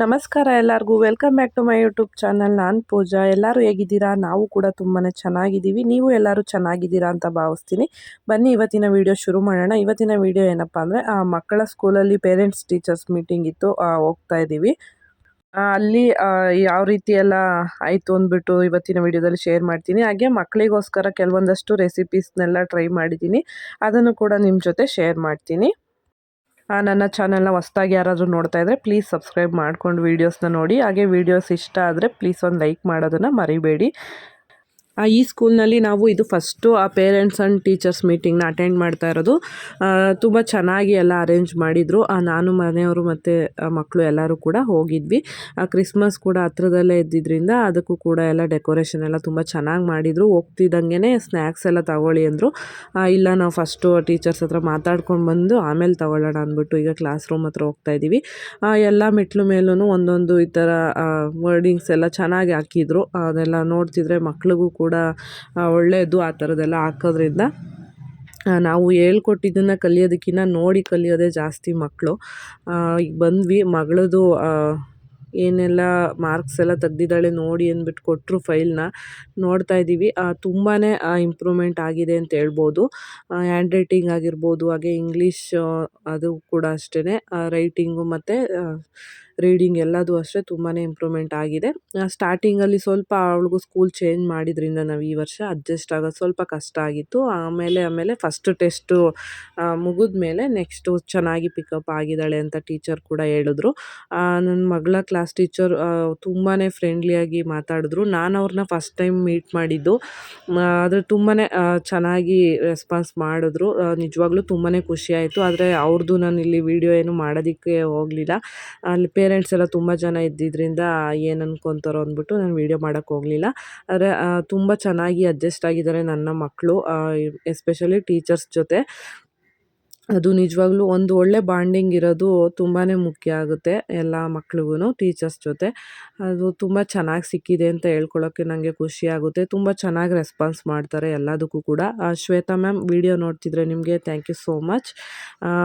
ನಮಸ್ಕಾರ ಎಲ್ಲರಿಗೂ. Welcome back to my YouTube channel ನಾನು ಪೂಜಾ. ಎಲ್ಲರೂ ಹೇಗಿದ್ದೀರಾ? ನಾವು ಕೂಡ ತುಂಬಾ ಚೆನ್ನಾಗಿದ್ದೀವಿ. ನೀವು ಎಲ್ಲರೂ ಚೆನ್ನಾಗಿದ್ದೀರಾ ಅಂತ ಭಾವಿಸ್ತೀನಿ. ಬನ್ನಿ, ಇವತ್ತಿನ ವಿಡಿಯೋ ಶುರು ಮಾಡೋಣ. ಇವತ್ತಿನ ವಿಡಿಯೋ ಏನಪ್ಪ ಅಂದರೆ ಮಕ್ಕಳ ಸ್ಕೂಲಲ್ಲಿ ಪೇರೆಂಟ್ಸ್ ಟೀಚರ್ಸ್ ಮೀಟಿಂಗ್ ಇತ್ತು. ಹೋಗ್ತಾ ಇದ್ದೀವಿ. ಅಲ್ಲಿ ಯಾವ ರೀತಿ ಎಲ್ಲ ಆಯಿತು ಅಂದ್ಬಿಟ್ಟು ಇವತ್ತಿನ ವಿಡಿಯೋದಲ್ಲಿ ಶೇರ್ ಮಾಡ್ತೀನಿ. ಹಾಗೆ ಮಕ್ಕಳಿಗೋಸ್ಕರ ಕೆಲವೊಂದಷ್ಟು ರೆಸಿಪೀಸ್ನೆಲ್ಲ ಟ್ರೈ ಮಾಡಿದ್ದೀನಿ. ಅದನ್ನು ಕೂಡ ನಿಮ್ಮ ಜೊತೆ ಶೇರ್ ಮಾಡ್ತೀನಿ. ನನ್ನ ಚಾನೆಲ್ನ ಹೊಸ್ದಾಗಿ ಯಾರಾದರೂ ನೋಡ್ತಾ ಇದ್ದರೆ ಪ್ಲೀಸ್ ಸಬ್ಸ್ಕ್ರೈಬ್ ಮಾಡ್ಕೊಂಡು ವೀಡಿಯೋಸ್ನ ನೋಡಿ. ಹಾಗೆ ವೀಡಿಯೋಸ್ ಇಷ್ಟ ಆದರೆ ಪ್ಲೀಸ್ ಒಂದು ಲೈಕ್ ಮಾಡೋದನ್ನು ಮರಿಬೇಡಿ. ಈ ಸ್ಕೂಲ್ನಲ್ಲಿ ನಾವು ಇದು ಫಸ್ಟು ಆ ಪೇರೆಂಟ್ಸ್ ಆ್ಯಂಡ್ ಟೀಚರ್ಸ್ ಮೀಟಿಂಗ್ನ ಅಟೆಂಡ್ ಮಾಡ್ತಾ ಇರೋದು. ತುಂಬ ಚೆನ್ನಾಗಿ ಎಲ್ಲ ಅರೇಂಜ್ ಮಾಡಿದರು. ನಾನು, ಮನೆಯವರು ಮತ್ತು ಮಕ್ಕಳು ಎಲ್ಲರೂ ಕೂಡ ಹೋಗಿದ್ವಿ. ಕ್ರಿಸ್ಮಸ್ ಕೂಡ ಹತ್ರದಲ್ಲೇ ಇದ್ದಿದ್ದರಿಂದ ಅದಕ್ಕೂ ಕೂಡ ಎಲ್ಲ ಡೆಕೋರೇಷನ್ ಎಲ್ಲ ತುಂಬ ಚೆನ್ನಾಗಿ ಮಾಡಿದರು. ಹೋಗ್ತಿದ್ದಂಗೆ ಸ್ನ್ಯಾಕ್ಸ್ ಎಲ್ಲ ತಗೊಳ್ಳಿ ಅಂದರು. ಇಲ್ಲ, ನಾವು ಫಸ್ಟು ಟೀಚರ್ಸ್ ಹತ್ರ ಮಾತಾಡ್ಕೊಂಡು ಬಂದು ಆಮೇಲೆ ತಗೊಳ್ಳೋಣ ಅಂದ್ಬಿಟ್ಟು ಈಗ ಕ್ಲಾಸ್ ರೂಮ್ ಹತ್ರ ಹೋಗ್ತಾ ಇದ್ದೀವಿ ಎಲ್ಲ ಮೆಟ್ಲು ಮೇಲೂ ಒಂದೊಂದು ಈ ಥರ ವರ್ಡಿಂಗ್ಸ್ ಎಲ್ಲ ಚೆನ್ನಾಗಿ ಹಾಕಿದ್ರು. ಅದೆಲ್ಲ ನೋಡ್ತಿದ್ರೆ ಮಕ್ಳಿಗೂ ಕೂಡ ಆ, ಒಳ್ಳೆಯದು ಆ ಥರದ್ದೆಲ್ಲ ಹಾಕೋದ್ರಿಂದ ನಾವು ಹೇಳ್ಕೊಟ್ಟಿದ್ದನ್ನು ಕಲಿಯೋದಕ್ಕಿಂತ ನೋಡಿ ಕಲಿಯೋದೇ ಜಾಸ್ತಿ ಮಕ್ಕಳು. ಈಗ ಬಂದ್ವಿ ಮಗಳದು ಏನೆಲ್ಲ ಮಾರ್ಕ್ಸ್ ಎಲ್ಲ ತೆಗ್ದಿದ್ದಾಳೆ ನೋಡಿ ಅಂದ್ಬಿಟ್ಟು ಕೊಟ್ಟರು ಫೈಲ್ನ ನೋಡ್ತಾ ಇದ್ದೀವಿ ತುಂಬಾ ಇಂಪ್ರೂವ್ಮೆಂಟ್ ಆಗಿದೆ ಅಂತ ಹೇಳ್ಬೋದು. ಹ್ಯಾಂಡ್ ರೈಟಿಂಗ್ ಆಗಿರ್ಬೋದು ಹಾಗೆ ಇಂಗ್ಲೀಷ್ ಅದು ಕೂಡ ಅಷ್ಟೇ ರೈಟಿಂಗು ಮತ್ತು ರೀಡಿಂಗ್ ಎಲ್ಲದೂ ಅಷ್ಟೇ ತುಂಬಾ ಇಂಪ್ರೂವ್ಮೆಂಟ್ ಆಗಿದೆ. ಸ್ಟಾರ್ಟಿಂಗಲ್ಲಿ ಸ್ವಲ್ಪ ಅವಳಿಗೂ ಸ್ಕೂಲ್ ಚೇಂಜ್ ಮಾಡಿದ್ರಿಂದ ನಾವು ಈ ವರ್ಷ ಅಡ್ಜಸ್ಟ್ ಆಗೋದು ಸ್ವಲ್ಪ ಕಷ್ಟ ಆಗಿತ್ತು. ಆಮೇಲೆ ಆಮೇಲೆ ಫಸ್ಟ್ ಟೆಸ್ಟು ಮುಗಿದ ಮೇಲೆ ನೆಕ್ಸ್ಟು ಚೆನ್ನಾಗಿ ಪಿಕಪ್ ಆಗಿದ್ದಾಳೆ ಅಂತ ಟೀಚರ್ ಕೂಡ ಹೇಳಿದ್ರು. ನನ್ನ ಮಗಳ ಕ್ಲಾಸ್ ಟೀಚರ್ ತುಂಬಾ ಫ್ರೆಂಡ್ಲಿಯಾಗಿ ಮಾತಾಡಿದ್ರು. ನಾನು ಅವ್ರನ್ನ ಫಸ್ಟ್ ಟೈಮ್ ಮೀಟ್ ಮಾಡಿದ್ದು. ಆದರೆ ತುಂಬಾ ಚೆನ್ನಾಗಿ ರೆಸ್ಪಾನ್ಸ್ ಮಾಡಿದ್ರು. ನಿಜವಾಗ್ಲೂ ತುಂಬಾ ಖುಷಿಯಾಯಿತು ಆದರೆ ಅವ್ರದ್ದು ನಾನು ಇಲ್ಲಿ ವೀಡಿಯೋ ಏನು ಮಾಡೋದಕ್ಕೆ ಹೋಗಲಿಲ್ಲ. ಅಲ್ಲಿ ಪೇರೆಂಟ್ಸ್ ಎಲ್ಲ ತುಂಬ ಜನ ಇದ್ದಿದ್ದರಿಂದ ಏನು ಅನ್ಕೊತಾರೋ ಅಂದ್ಬಿಟ್ಟು ನಾನು ವೀಡಿಯೋ ಮಾಡೋಕ್ಕೆ ಹೋಗಲಿಲ್ಲ. ಆದರೆ ತುಂಬ ಚೆನ್ನಾಗಿ ಅಡ್ಜಸ್ಟ್ ಆಗಿದ್ದಾರೆ ನನ್ನ ಮಕ್ಕಳು ಎಸ್ಪೆಷಲಿ ಟೀಚರ್ಸ್ ಜೊತೆ. ಅದು ನಿಜವಾಗ್ಲೂ ಒಂದು ಒಳ್ಳೆ ಬಾಂಡಿಂಗ್ ಇರೋದು ತುಂಬಾ ಮುಖ್ಯ ಆಗುತ್ತೆ ಎಲ್ಲ ಮಕ್ಳಿಗೂ ಟೀಚರ್ಸ್ ಜೊತೆ. ಅದು ತುಂಬ ಚೆನ್ನಾಗಿ ಸಿಕ್ಕಿದೆ ಅಂತ ಹೇಳ್ಕೊಳ್ಳೋಕ್ಕೆ ನನಗೆ ಖುಷಿ ಆಗುತ್ತೆ. ತುಂಬ ಚೆನ್ನಾಗಿ ರೆಸ್ಪಾನ್ಸ್ ಮಾಡ್ತಾರೆ ಎಲ್ಲದಕ್ಕೂ ಕೂಡ. ಶ್ವೇತಾ ಮ್ಯಾಮ್ ವಿಡಿಯೋ ನೋಡ್ತಿದ್ರೆ ನಿಮಗೆ ಥ್ಯಾಂಕ್ ಯು ಸೋ ಮಚ್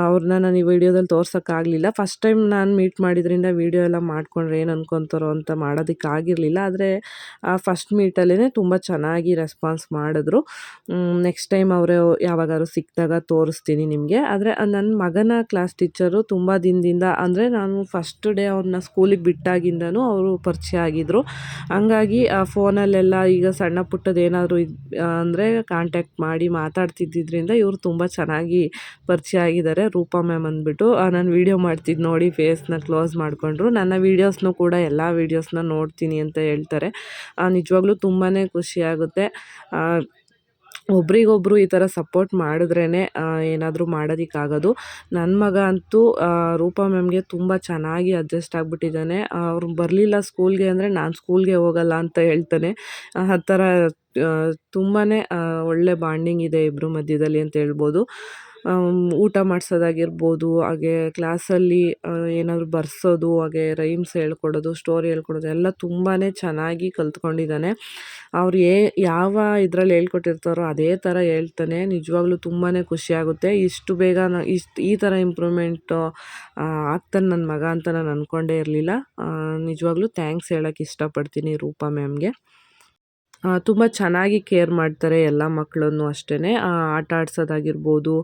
ಅವ್ರನ್ನ ನಾನು ಈ ವಿಡಿಯೋದಲ್ಲಿ ತೋರ್ಸೋಕ್ಕಾಗಲಿಲ್ಲ. ಫಸ್ಟ್ ಟೈಮ್ ನಾನು ಮೀಟ್ ಮಾಡಿದ್ರಿಂದ ವಿಡಿಯೋ ಎಲ್ಲ ಮಾಡ್ಕೊಂಡ್ರೆ ಏನು ಅನ್ಕೊತಾರೋ ಅಂತ ಮಾಡೋದಕ್ಕಾಗಿರಲಿಲ್ಲ. ಆದರೆ ಫಸ್ಟ್ ಮೀಟಲ್ಲೇ ತುಂಬ ಚೆನ್ನಾಗಿ ರೆಸ್ಪಾನ್ಸ್ ಮಾಡಿದ್ರು. ನೆಕ್ಸ್ಟ್ ಟೈಮ್ ಅವರು ಯಾವಾಗಾದ್ರು ಸಿಕ್ಕಿದಾಗ ತೋರಿಸ್ತೀನಿ ನಿಮಗೆ. ಆದರೆ ನನ್ನ ಮಗನ ಕ್ಲಾಸ್ ಟೀಚರು ತುಂಬ ದಿನದಿಂದ ಅಂದರೆ ನಾನು ಫಸ್ಟ್ ಡೇ ಅವ್ರನ್ನ ಸ್ಕೂಲಿಗೆ ಬಿಟ್ಟಾಗಿಂದನೂ ಅವರು ಪರಿಚಯ ಆಗಿದ್ದರು ಹಂಗಾಗಿ ಆ ಫೋನಲ್ಲೆಲ್ಲ ಈಗ ಸಣ್ಣ ಪುಟ್ಟದ್ದು ಏನಾದರೂ ಅಂದರೆ ಕಾಂಟ್ಯಾಕ್ಟ್ ಮಾಡಿ ಮಾತಾಡ್ತಿದ್ದಿದ್ದರಿಂದ ಇವರು ತುಂಬ ಚೆನ್ನಾಗಿ ಪರಿಚಯ ಆಗಿದ್ದಾರೆ. ರೂಪಾ ಮ್ಯಾಮ್ ಅಂದ್ಬಿಟ್ಟು ನಾನು ವೀಡಿಯೋ ಮಾಡ್ತಿದ್ದು ನೋಡಿ ಫೇಸ್ನ ಕ್ಲೋಸ್ ಮಾಡಿಕೊಂಡ್ರು. ನನ್ನ ವೀಡಿಯೋಸ್ನು ಕೂಡ ಎಲ್ಲ ವೀಡಿಯೋಸ್ನ ನೋಡ್ತೀನಿ ಅಂತ ಹೇಳ್ತಾರೆ. ನಿಜವಾಗ್ಲೂ ತುಂಬಾ ಖುಷಿಯಾಗುತ್ತೆ ಒಬ್ರಿಗೊಬ್ರು ಈ ಥರ ಸಪೋರ್ಟ್ ಮಾಡಿದ್ರೇ ಏನಾದರೂ ಮಾಡೋದಕ್ಕಾಗೋದು. ನನ್ನ ಮಗ ಅಂತೂ ರೂಪಾ ಮ್ಯಾಮ್ಗೆ ತುಂಬ ಚೆನ್ನಾಗಿ ಅಡ್ಜಸ್ಟ್ ಆಗಿಬಿಟ್ಟಿದ್ದಾನೆ. ಅವ್ರು ಬರಲಿಲ್ಲ ಸ್ಕೂಲ್ಗೆ ಅಂದರೆ ನಾನು ಸ್ಕೂಲ್ಗೆ ಹೋಗಲ್ಲ ಅಂತ ಹೇಳ್ತಾನೆ. ಆ ಥರ ತುಂಬಾ ಒಳ್ಳೆ ಬಾಂಡಿಂಗ್ ಇದೆ ಇಬ್ಬರ ಮಧ್ಯದಲ್ಲಿ ಅಂತ ಹೇಳ್ಬೋದು. ಊಟ ಮಾಡಿಸೋದಾಗಿರ್ಬೋದು, ಹಾಗೆ ಕ್ಲಾಸಲ್ಲಿ ಏನಾದರೂ ಬರ್ಸೋದು, ಹಾಗೆ ರೈಮ್ಸ್ ಹೇಳ್ಕೊಡೋದು, ಸ್ಟೋರಿ ಹೇಳ್ಕೊಡೋದು, ಎಲ್ಲ ತುಂಬಾ ಚೆನ್ನಾಗಿ ಕಲ್ತ್ಕೊಂಡಿದ್ದಾನೆ. ಅವ್ರು ಏ, ಯಾವ ಇದರಲ್ಲಿ ಹೇಳ್ಕೊಟ್ಟಿರ್ತಾರೋ ಅದೇ ಥರ ಹೇಳ್ತಾನೆ. ನಿಜವಾಗ್ಲೂ ತುಂಬಾ ಖುಷಿಯಾಗುತ್ತೆ. ಇಷ್ಟು ಬೇಗ ನ, ಇಷ್ಟು, ಈ ಥರ ಇಂಪ್ರೂವ್ಮೆಂಟು ಆಗ್ತಾನೆ ನನ್ನ ಮಗ ಅಂತ ನಾನು ಅಂದ್ಕೊಂಡೇ ಇರಲಿಲ್ಲ. ನಿಜವಾಗ್ಲೂ ಥ್ಯಾಂಕ್ಸ್ ಹೇಳೋಕ್ಕೆ ಇಷ್ಟಪಡ್ತೀನಿ ರೂಪಾ ಮ್ಯಾಮ್ಗೆ. ತುಂಬ ಚೆನ್ನಾಗಿ ಕೇರ್ ಮಾಡ್ತಾರೆ ಎಲ್ಲ ಮಕ್ಕಳನ್ನು ಅಷ್ಟೇ ಆಟ ಆಡ್ಸೋದಾಗಿರ್ಬೋದು.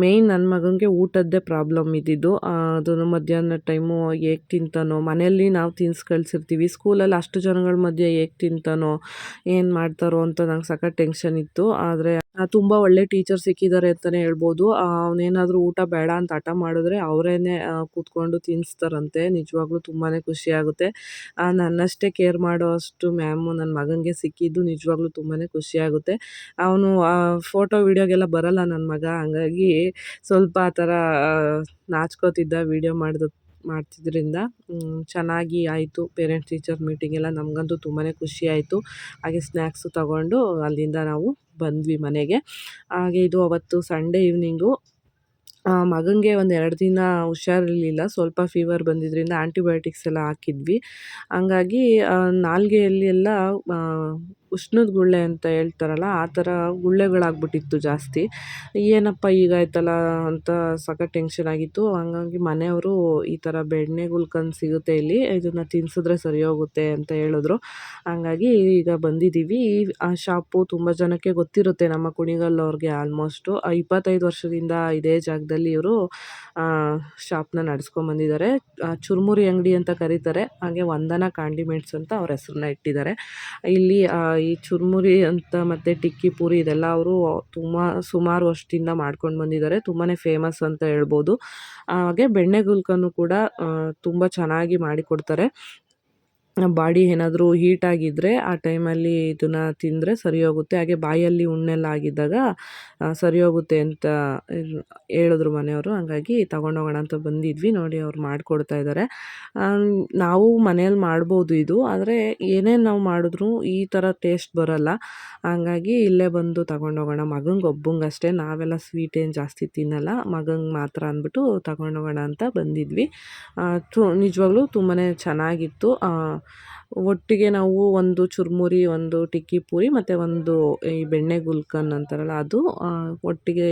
ಮೇಯ್ನ್ ನನ್ನ ಮಗನಿಗೆ ಊಟದ್ದೇ ಪ್ರಾಬ್ಲಮ್ ಇದ್ದಿದ್ದು. ಅದನ್ನು ಮಧ್ಯಾಹ್ನ ಟೈಮು ಹೇಗೆ ತಿಂತಾನೋ, ಮನೆಯಲ್ಲಿ ನಾವು ತಿನ್ಸಿ ಕಳಿಸಿರ್ತೀವಿ. ಸ್ಕೂಲಲ್ಲಿ ಅಷ್ಟು ಜನಗಳ ಮಧ್ಯೆ ಹೇಗೆ ತಿಂತಾನೋ, ಏನು ಮಾಡ್ತಾರೋ ಅಂತ ನಂಗೆ ಸಖತ್ ಟೆನ್ಷನ್ ಇತ್ತು. ಆದರೆ ತುಂಬ ಒಳ್ಳೆ ಟೀಚರ್ ಸಿಕ್ಕಿದ್ದಾರೆ ಅಂತಲೇ ಹೇಳ್ಬೋದು. ಅವನೇನಾದ್ರೂ ಊಟ ಬೇಡ ಅಂತ ಹಠ ಮಾಡಿದ್ರೆ ಅವರೇನೆ ಕೂತ್ಕೊಂಡು ತಿನ್ನಿಸ್ತಾರಂತೆ ನಿಜವಾಗ್ಲೂ ತುಂಬಾ ಖುಷಿಯಾಗುತ್ತೆ ನನ್ನಷ್ಟೇ ಕೇರ್ ಮಾಡೋ ಅಷ್ಟು ಮ್ಯಾಮು ನನ್ನ ಮಗನಿಗೆ ಸಿಕ್ಕಿದ್ದು ನಿಜವಾಗ್ಲೂ ತುಂಬಾ ಖುಷಿಯಾಗುತ್ತೆ ಅವನು ಫೋಟೋ ವೀಡಿಯೋಗೆಲ್ಲ ಬರಲ್ಲ ನನ್ನ ಮಗ. ಹಂಗಾಗಿ ಸ್ವಲ್ಪ ಆ ಥರ ನಾಚ್ಕೋತಿದ್ದ, ವೀಡಿಯೋ ಮಾಡಿದ ಮಾಡ್ತಿದ್ರಿಂದ ಮ್, ಚೆನ್ನಾಗಿ ಆಯಿತು. ಪೇರೆಂಟ್ಸ್ ಟೀಚರ್ ಮೀಟಿಂಗ್ ಎಲ್ಲ ನಮಗಂತೂ ತುಂಬಾ ಖುಷಿ ಆಯಿತು. ಹಾಗೆ ಸ್ನ್ಯಾಕ್ಸು ತಗೊಂಡು ಅಲ್ಲಿಂದ ನಾವು ಬಂದ್ವಿ ಮನೆಗೆ. ಹಾಗೆ ಇದು ಅವತ್ತು ಸಂಡೇ ಈವ್ನಿಂಗು ಮಗನಿಗೆ ಒಂದು ಎರಡು ದಿನ ಹುಷಾರಿರಲಿಲ್ಲ. ಸ್ವಲ್ಪ ಫೀವರ್ ಬಂದಿದ್ದರಿಂದ ಆ್ಯಂಟಿಬಯೋಟಿಕ್ಸ್ ಎಲ್ಲ ಹಾಕಿದ್ವಿ. ಹಂಗಾಗಿ ನಾಲ್ಗೆಯಲ್ಲಿ ಎಲ್ಲ ಉಷ್ಣದ ಗುಳ್ಳೆ ಅಂತ ಹೇಳ್ತಾರಲ್ಲ, ಆ ಥರ ಗುಳ್ಳೆಗಳಾಗ್ಬಿಟ್ಟಿತ್ತು ಜಾಸ್ತಿ. ಏನಪ್ಪ ಈಗ ಆಯ್ತಲ್ಲ ಅಂತ ಸಖತ್ ಟೆನ್ಷನ್ ಆಗಿತ್ತು. ಹಂಗಾಗಿ ಮನೆಯವರು ಈ ಥರ ಬೆಣ್ಣೆ ಗುಲ್ಕನ್ ಸಿಗುತ್ತೆ ಇಲ್ಲಿ, ಇದನ್ನು ತಿನ್ಸಿದ್ರೆ ಸರಿ ಹೋಗುತ್ತೆ ಅಂತ ಹೇಳಿದ್ರು. ಹಂಗಾಗಿ ಈಗ ಬಂದಿದ್ದೀವಿ. ಈ ಆ ಶಾಪು ತುಂಬ ಜನಕ್ಕೆ ಗೊತ್ತಿರುತ್ತೆ, ನಮ್ಮ ಕುಣಿಗಲ್ಲವ್ರಿಗೆ ಆಲ್ಮೋಸ್ಟು ಇಪ್ಪತ್ತೈದು ವರ್ಷದಿಂದ ಇದೇ ಜಾಗದಲ್ಲಿ ಇವರು ಶಾಪ್ನ ನಡೆಸ್ಕೊಂಬಂದಿದ್ದಾರೆ. ಚುರುಮುರಿ ಅಂಗಡಿ ಅಂತ ಕರೀತಾರೆ. ಹಾಗೆ ವಂದನಾ ಕಾಂಡಿಮೆಂಟ್ಸ್ ಅಂತ ಅವ್ರ ಹೆಸ್ರನ್ನ ಇಟ್ಟಿದ್ದಾರೆ. ಇಲ್ಲಿ ಈ ಚುರುಮುರಿ ಅಂತ ಮತ್ತು ಟಿಕ್ಕಿ ಪೂರಿ ಇದೆಲ್ಲ ಅವರು ತುಂಬ ಸುಮಾರು ವರ್ಷದಿಂದ ಮಾಡ್ಕೊಂಡು ಬಂದಿದ್ದಾರೆ. ತುಂಬಾ ಫೇಮಸ್ ಅಂತ ಹೇಳ್ಬೋದು. ಹಾಗೆ ಬೆಣ್ಣೆ ಗುಲ್ಕನ್ನು ಕೂಡ ತುಂಬ ಚೆನ್ನಾಗಿ ಮಾಡಿಕೊಡ್ತಾರೆ. ಬಾಡಿ ಏನಾದರೂ ಹೀಟ್ ಆಗಿದ್ದರೆ ಆ ಟೈಮಲ್ಲಿ ಇದನ್ನು ತಿಂದರೆ ಸರಿ ಹೋಗುತ್ತೆ. ಹಾಗೆ ಬಾಯಲ್ಲಿ ಹುಣ್ಣೆಲ್ಲ ಆಗಿದ್ದಾಗ ಸರಿ ಹೋಗುತ್ತೆ ಅಂತ ಹೇಳಿದ್ರು ಮನೆಯವರು. ಹಂಗಾಗಿ ತಗೊಂಡೋಗೋಣ ಅಂತ ಬಂದಿದ್ವಿ. ನೋಡಿ ಅವ್ರು ಮಾಡಿಕೊಡ್ತಾ ಇದ್ದಾರೆ ನಾವು ಮನೆಯಲ್ಲಿ ಮಾಡ್ಬೋದು ಇದು. ಆದರೆ ಏನೇನು ನಾವು ಮಾಡಿದ್ರು ಈ ಥರ ಟೇಸ್ಟ್ ಬರಲ್ಲ. ಹಂಗಾಗಿ ಇಲ್ಲೇ ಬಂದು ತಗೊಂಡೋಗೋಣ. ಮಗಂಗೆ ಒಬ್ಬಂಗೆ ಅಷ್ಟೇ ನಾವೆಲ್ಲ ಸ್ವೀಟ್ ಏನು ಜಾಸ್ತಿ ತಿನ್ನಲ್ಲ. ಮಗಂಗೆ ಮಾತ್ರ ಅಂದ್ಬಿಟ್ಟು ತಗೊಂಡೋಗೋಣ ಅಂತ ಬಂದಿದ್ವಿ. ನಿಜವಾಗ್ಲೂ ತುಂಬಾ ಚೆನ್ನಾಗಿತ್ತು. ಒಟ್ಟಿಗೆ ನಾವು ಒಂದು ಚುರುಮುರಿ, ಒಂದು ಟಿಕ್ಕಿ ಪೂರಿ ಮತ್ತು ಒಂದು ಈ ಬೆಣ್ಣೆ ಗುಲ್ಕನ್ ಅಂತಾರಲ್ಲ ಅದು ಒಟ್ಟಿಗೆ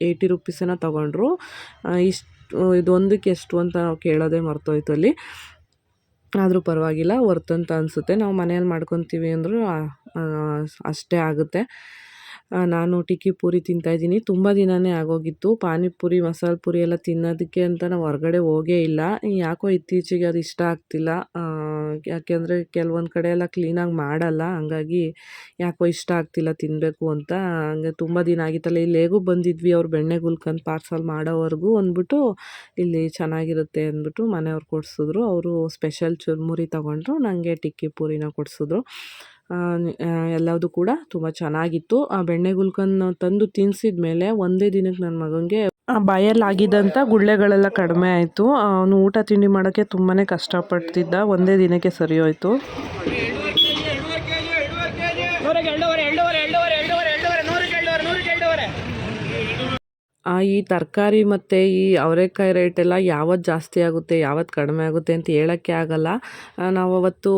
ಏಯ್ಟಿ ರುಪೀಸನ್ನು ತಗೊಂಡ್ರು. ಇಷ್ಟು ಇದೊಂದಕ್ಕೆ ಎಷ್ಟು ಅಂತ ನಾವು ಕೇಳೋದೇ ಮರ್ತೋಯ್ತು ಅಲ್ಲಿ. ಆದರೂ ಪರವಾಗಿಲ್ಲ ವರ್ತಂತ ಅಂತ ಅನಿಸುತ್ತೆ. ನಾವು ಮನೆಯಲ್ಲಿ ಮಾಡ್ಕೊತೀವಿ ಅಂದರೂ ಅಷ್ಟೇ ಆಗುತ್ತೆ. ನಾನು ಟಿಕ್ಕಿ ಪೂರಿ ತಿಂತಾಯಿದ್ದೀನಿ ತುಂಬ ದಿನವೇ ಆಗೋಗಿತ್ತು. ಪಾನಿಪುರಿ, ಮಸಾಲೆ ಪುರಿ ಎಲ್ಲ ತಿನ್ನೋದಕ್ಕೆ ಅಂತ ನಾವು ಹೊರಗಡೆ ಹೋಗೇ ಇಲ್ಲ. ಯಾಕೋ ಇತ್ತೀಚೆಗೆ ಅದು ಇಷ್ಟ ಆಗ್ತಿಲ್ಲ. ಯಾಕೆಂದರೆ ಕೆಲವೊಂದು ಕಡೆ ಎಲ್ಲ ಕ್ಲೀನಾಗಿ ಮಾಡಲ್ಲ. ಹಂಗಾಗಿ ಯಾಕೋ ಇಷ್ಟ ಆಗ್ತಿಲ್ಲ ತಿನ್ನಬೇಕು ಅಂತ. ಹಂಗೆ ತುಂಬ ದಿನ ಆಗಿತ್ತಲ್ಲ. ಇಲ್ಲಿ ಹೇಗೂ ಬಂದಿದ್ವಿ ಅವ್ರು ಬೆಣ್ಣೆ ಗುಲ್ಕಂದು ಪಾರ್ಸಲ್ ಮಾಡೋವರೆಗೂ ಅಂದ್ಬಿಟ್ಟು ಇಲ್ಲಿ ಚೆನ್ನಾಗಿರುತ್ತೆ ಅಂದ್ಬಿಟ್ಟು ಮನೆಯವ್ರು ಕೊಡಿಸಿದ್ರು. ಅವರು ಸ್ಪೆಷಲ್ ಚುರುಮುರಿ ತೊಗೊಂಡ್ರು. ನನಗೆ ಟಿಕ್ಕಿ ಪೂರಿನ ಕೊಡಿಸಿದ್ರು. ಎಲ್ಲದೂ ಕೂಡ ತುಂಬ ಚೆನ್ನಾಗಿತ್ತು. ಆ ಬೆಣ್ಣೆ ಗುಲ್ಕನ್ ತಂದು ತಿನ್ಸಿದ ಮೇಲೆ ಒಂದೇ ದಿನಕ್ಕೆ ನನ್ನ ಮಗನಿಗೆ ಬಾಯಲ್ಲಿ ಆಗಿದ್ದಂಥ ಗುಳ್ಳೆಗಳೆಲ್ಲ ಕಡಿಮೆ ಆಯಿತು. ಅವನು ಊಟ ತಿಂಡಿ ಮಾಡೋಕ್ಕೆ ತುಂಬಾ ಕಷ್ಟಪಡ್ತಿದ್ದ. ಒಂದೇ ದಿನಕ್ಕೆ ಸರಿ ಹೋಯಿತು ನೂರಕ್ಕೆ ಎರಡೂವರೆ ಎರಡೂವರೆ ಎರಡೂವರೆ ಎರಡೂವರೆ ಎರಡೂವರೆ ನೂರಕ್ಕೆ ಎರಡೂವರೆ ನೂರಕ್ಕೆ ಎರಡೂವರೆ ಆ, ಈ ತರಕಾರಿ ಮತ್ತು ಈ ಅವರೆಕಾಯಿ ರೇಟ್ ಎಲ್ಲ ಯಾವತ್ತು ಜಾಸ್ತಿ ಆಗುತ್ತೆ ಯಾವತ್ತು ಕಡಿಮೆ ಆಗುತ್ತೆ ಅಂತ ಹೇಳೋಕ್ಕೆ ಆಗಲ್ಲ. ನಾವು ಅವತ್ತು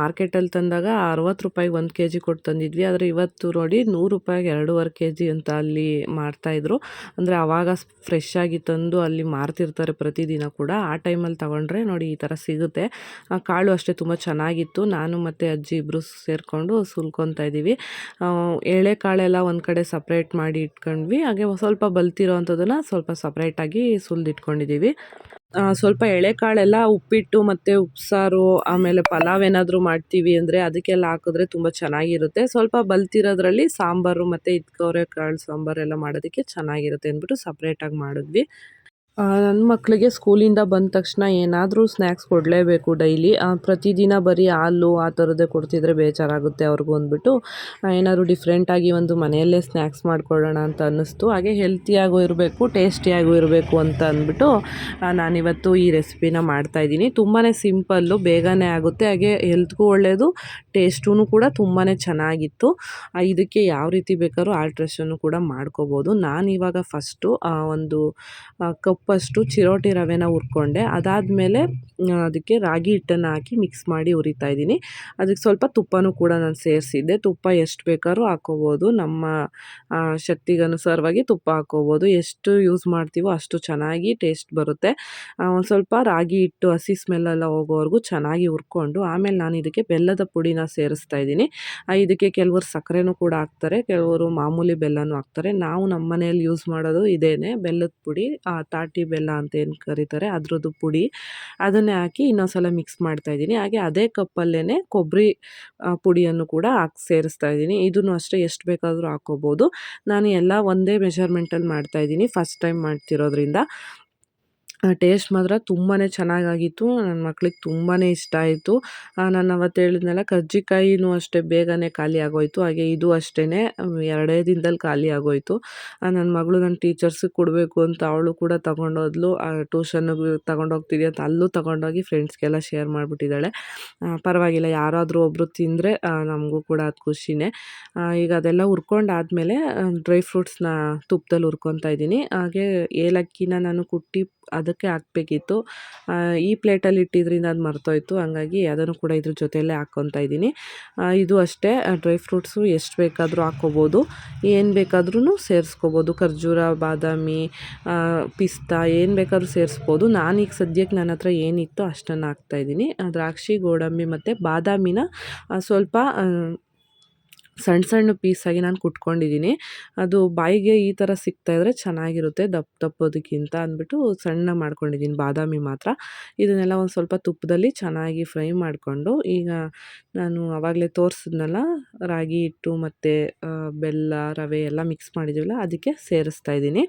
ಮಾರ್ಕೆಟಲ್ಲಿ ತಂದಾಗ ಅರವತ್ತು ರೂಪಾಯಿಗೆ ಒಂದು ಕೆ ಜಿ ಕೊಟ್ಟು ತಂದಿದ್ವಿ. ಆದರೆ ಇವತ್ತು ನೋಡಿ ನೂರು ರೂಪಾಯಿಗೆ ಎರಡೂವರೆ ಕೆ ಜಿ ಅಂತ ಅಲ್ಲಿ ಮಾರ್ತಾಯಿದ್ರು ಅಂದರೆ ಆವಾಗ ಫ್ರೆಶ್ ಆಗಿ ತಂದು ಅಲ್ಲಿ ಮಾರ್ತಿರ್ತಾರೆ ಪ್ರತಿದಿನ ಕೂಡ. ಆ ಟೈಮಲ್ಲಿ ತೊಗೊಂಡ್ರೆ ನೋಡಿ ಈ ಥರ ಸಿಗುತ್ತೆ. ಕಾಳು ಅಷ್ಟೇ ತುಂಬ ಚೆನ್ನಾಗಿತ್ತು. ನಾನು ಮತ್ತು ಅಜ್ಜಿ ಇಬ್ಬರು ಸೇರಿಕೊಂಡು ಸುಲ್ಕೊತಾ ಇದ್ದೀವಿ ಎಳೆ ಕಾಳೆಲ್ಲ ಒಂದು ಕಡೆ ಸಪ್ರೇಟ್ ಮಾಡಿ ಇಟ್ಕೊಂಡ್ವಿ. ಹಾಗೆ ಸ್ವಲ್ಪ ಬಲ್ತಿರೋ ಅಂಥದ್ದನ್ನು ಸ್ವಲ್ಪ ಸಪ್ರೇಟಾಗಿ ಸುಲಿದಿಟ್ಕೊಂಡಿದ್ದೀವಿ. ಸ್ವಲ್ಪ ಎಳೆಕಾಳೆಲ್ಲ ಉಪ್ಪಿಟ್ಟು ಮತ್ತು ಉಪ್ಸಾರು, ಆಮೇಲೆ ಪಲಾವ್ ಏನಾದರೂ ಮಾಡ್ತೀವಿ ಅಂದರೆ ಅದಕ್ಕೆಲ್ಲ ಹಾಕಿದ್ರೆ ತುಂಬ ಚೆನ್ನಾಗಿರುತ್ತೆ. ಸ್ವಲ್ಪ ಬಲ್ತಿರೋದ್ರಲ್ಲಿ ಸಾಂಬಾರು ಮತ್ತು ಇದ್ಕೋರೆ ಕಾಳು ಸಾಂಬಾರೆಲ್ಲ ಮಾಡೋದಕ್ಕೆ ಚೆನ್ನಾಗಿರುತ್ತೆ ಅಂದ್ಬಿಟ್ಟು ಸಪ್ರೇಟಾಗಿ ಮಾಡಿದ್ವಿ. ನನ್ನ ಮಕ್ಕಳಿಗೆ ಸ್ಕೂಲಿಂದ ಬಂದ ತಕ್ಷಣ ಏನಾದರೂ ಸ್ನ್ಯಾಕ್ಸ್ ಕೊಡಲೇಬೇಕು ಡೈಲಿ ಪ್ರತಿದಿನ ಬರೀ ಹಾಲು ಆ ಥರದ್ದೇ ಕೊಡ್ತಿದ್ರೆ ಬೇಜಾರಾಗುತ್ತೆ ಅವ್ರಿಗೂ ಅಂದ್ಬಿಟ್ಟು ಏನಾದರೂ ಡಿಫ್ರೆಂಟಾಗಿ ಒಂದು ಮನೆಯಲ್ಲೇ ಸ್ನ್ಯಾಕ್ಸ್ ಮಾಡಿಕೊಡೋಣ ಅಂತ ಅನ್ನಿಸ್ತು. ಹಾಗೆ ಹೆಲ್ತಿಯಾಗೂ ಇರಬೇಕು ಟೇಸ್ಟಿಯಾಗೂ ಇರಬೇಕು ಅಂತ ಅಂದ್ಬಿಟ್ಟು ನಾನಿವತ್ತು ಈ ರೆಸಿಪಿನ ಮಾಡ್ತಾಯಿದ್ದೀನಿ ತುಂಬಾ ಸಿಂಪಲ್ಲು ಬೇಗನೆ ಆಗುತ್ತೆ. ಹಾಗೆ ಹೆಲ್ತ್ಗೂ ಒಳ್ಳೆಯದು ಟೇಸ್ಟೂ ಕೂಡ ತುಂಬಾ ಚೆನ್ನಾಗಿತ್ತು. ಇದಕ್ಕೆ ಯಾವ ರೀತಿ ಬೇಕಾದ್ರೂ ಆಲ್ಟ್ರೇಷನ್ನು ಕೂಡ ಮಾಡ್ಕೋಬೋದು. ನಾನಿವಾಗ ಫಸ್ಟು ಒಂದು ಆ, ಕಪ್ಪಷ್ಟು ಚಿರೋಟಿ ರವೆನ ಹುರ್ಕೊಂಡೆ. ಅದಾದಮೇಲೆ ಅದಕ್ಕೆ ರಾಗಿ ಹಿಟ್ಟನ್ನು ಹಾಕಿ ಮಿಕ್ಸ್ ಮಾಡಿ ಹುರಿತಾ ಇದ್ದೀನಿ. ಅದಕ್ಕೆ ಸ್ವಲ್ಪ ತುಪ್ಪನೂ ಕೂಡ ನಾನು ಸೇರಿಸಿದ್ದೆ. ತುಪ್ಪ ಎಷ್ಟು ಬೇಕಾದ್ರೂ ಹಾಕೋಬೋದು. ನಮ್ಮ ಶಕ್ತಿಗನುಸಾರವಾಗಿ ತುಪ್ಪ ಹಾಕೋಬೋದು. ಎಷ್ಟು ಯೂಸ್ ಮಾಡ್ತೀವೋ ಅಷ್ಟು ಚೆನ್ನಾಗಿ ಟೇಸ್ಟ್ ಬರುತ್ತೆ. ಒಂದು ಸ್ವಲ್ಪ ರಾಗಿ ಹಿಟ್ಟು ಹಸಿ ಸ್ಮೆಲ್ಲೆಲ್ಲ ಹೋಗೋವರೆಗೂ ಚೆನ್ನಾಗಿ ಹುರ್ಕೊಂಡು ಆಮೇಲೆ ನಾನು ಇದಕ್ಕೆ ಬೆಲ್ಲದ ಪುಡಿನ ಸೇರಿಸ್ತಾ ಇದ್ದೀನಿ. ಇದಕ್ಕೆ ಕೆಲವರು ಸಕ್ಕರೆನೂ ಕೂಡ ಹಾಕ್ತಾರೆ. ಕೆಲವರು ಮಾಮೂಲಿ ಬೆಲ್ಲನೂ ಹಾಕ್ತಾರೆ. ನಾವು ನಮ್ಮ ಮನೆಯಲ್ಲಿ ಯೂಸ್ ಮಾಡೋದು ಇದೇನೆ. ಬೆಲ್ಲದ ಪುಡಿ ಆ, ತಾಟಿ ಬೆಲ್ಲ ಅಂತ ಏನು ಕರೀತಾರೆ ಅದರದ್ದು ಪುಡಿ. ಅದನ್ನೇ ಹಾಕಿ ಇನ್ನೊಂದು ಸಲ ಮಿಕ್ಸ್ ಮಾಡ್ತಾಯಿದ್ದೀನಿ ಹಾಗೆ ಅದೇ ಕಪ್ಪಲ್ಲೇ ಕೊಬ್ಬರಿ ಪುಡಿಯನ್ನು ಕೂಡ ಹಾಕಿ ಸೇರಿಸ್ತಾ ಇದ್ದೀನಿ. ಇದನ್ನು ಅಷ್ಟೇ ಎಷ್ಟು ಬೇಕಾದರೂ ಹಾಕ್ಕೋಬೋದು ನಾನು ಎಲ್ಲ ಒಂದೇ ಮೆಷರ್ಮೆಂಟಲ್ಲಿ ಮಾಡ್ತಾಯಿದ್ದೀನಿ ಫಸ್ಟ್ ಟೈಮ್ ಮಾಡ್ತಿರೋದ್ರಿಂದ. ಟೇಸ್ಟ್ ಮಾತ್ರ ತುಂಬಾ ಚೆನ್ನಾಗಾಗಿತ್ತು. ನನ್ನ ಮಕ್ಳಿಗೆ ತುಂಬಾ ಇಷ್ಟ ಆಯಿತು. ನಾನು ಅವತ್ತು ಹೇಳಿದ್ನಲ್ಲ, ಕರ್ಜಿಕಾಯಿನೂ ಅಷ್ಟೇ ಬೇಗನೆ ಖಾಲಿ ಆಗೋಯಿತು. ಹಾಗೆ ಇದು ಅಷ್ಟೇ ಎರಡೇ ದಿನದಲ್ಲಿ ಖಾಲಿ ಆಗೋಯಿತು. ನನ್ನ ಮಗಳು ನನ್ನ ಟೀಚರ್ಸಿಗೆ ಕೊಡಬೇಕು ಅಂತ ಅವಳು ಕೂಡ ತೊಗೊಂಡೋದ್ಲು. ಟ್ಯೂಷನ್ಗೆ ತೊಗೊಂಡೋಗ್ತೀನಿ ಅಂತ ಅಲ್ಲೂ ತೊಗೊಂಡೋಗಿ ಫ್ರೆಂಡ್ಸ್ಗೆಲ್ಲ ಶೇರ್ ಮಾಡಿಬಿಟ್ಟಿದ್ದಾಳೆ. ಪರವಾಗಿಲ್ಲ, ಯಾರಾದರೂ ಒಬ್ಬರು ತಿಂದರೆ ನಮಗೂ ಕೂಡ ಅದು ಖುಷಿನೇ. ಈಗ ಅದೆಲ್ಲ ಹುರ್ಕೊಂಡಾದ್ಮೇಲೆ ಡ್ರೈ ಫ್ರೂಟ್ಸ್ನ ತುಪ್ಪದಲ್ಲಿ ಹುರ್ಕೊತಾ ಇದ್ದೀನಿ. ಹಾಗೆ ಏಲಕ್ಕಿನ ನಾನು ಕುಟ್ಟಿ ಅದಕ್ಕೆ ಹಾಕ್ಬೇಕಿತ್ತು. ಈ ಪ್ಲೇಟಲ್ಲಿ ಇಟ್ಟಿದ್ರಿಂದ ಅದು ಮರ್ತೋಯ್ತು. ಹಂಗಾಗಿ ಅದನ್ನು ಕೂಡ ಇದ್ರ ಜೊತೆಯಲ್ಲೇ ಹಾಕ್ಕೊತಾ ಇದ್ದೀನಿ. ಇದು ಅಷ್ಟೇ. ಡ್ರೈ ಫ್ರೂಟ್ಸು ಎಷ್ಟು ಬೇಕಾದರೂ ಹಾಕ್ಕೋಬೋದು. ಏನು ಬೇಕಾದ್ರೂ ಸೇರಿಸ್ಕೋಬೋದು. ಖರ್ಜೂರ, ಬಾದಾಮಿ ಪಿಸ್ತಾ ಏನು ಬೇಕಾದ್ರೂ ಸೇರಿಸ್ಬೋದು. ನಾನೀಗ ಸದ್ಯಕ್ಕೆ ನನ್ನ ಹತ್ರ ಏನಿತ್ತು ಅಷ್ಟನ್ನು ಹಾಕ್ತಾಯಿದ್ದೀನಿ ದ್ರಾಕ್ಷಿ, ಗೋಡಂಬಿ ಮತ್ತು ಬಾದಾಮಿನ ಸ್ವಲ್ಪ ಸಣ್ಣ ಸಣ್ಣ ಪೀಸಾಗಿ ನಾನು ಕುಟ್ಕೊಂಡಿದ್ದೀನಿ ಅದು ಬಾಯಿಗೆ ಈ ಥರ ಸಿಗ್ತಾಯಿದ್ರೆ ಚೆನ್ನಾಗಿರುತ್ತೆ ದಪ್ಪ ದಪ್ಪೋದಕ್ಕಿಂತ ಅಂದ್ಬಿಟ್ಟು ಸಣ್ಣ ಮಾಡ್ಕೊಂಡಿದ್ದೀನಿ ಬಾದಾಮಿ ಮಾತ್ರ. ಇದನ್ನೆಲ್ಲ ಒಂದು ಸ್ವಲ್ಪ ತುಪ್ಪದಲ್ಲಿ ಚೆನ್ನಾಗಿ ಫ್ರೈ ಮಾಡಿಕೊಂಡು, ಈಗ ನಾನು ಆವಾಗಲೇ ತೋರಿಸಿದ್ನಲ್ಲ, ರಾಗಿ ಹಿಟ್ಟು ಮತ್ತು ಬೆಲ್ಲ, ರವೆ ಎಲ್ಲ ಮಿಕ್ಸ್ ಮಾಡಿದ್ದೀವಲ್ಲ ಅದಕ್ಕೆ ಸೇರಿಸ್ತಾ ಇದ್ದೀನಿ.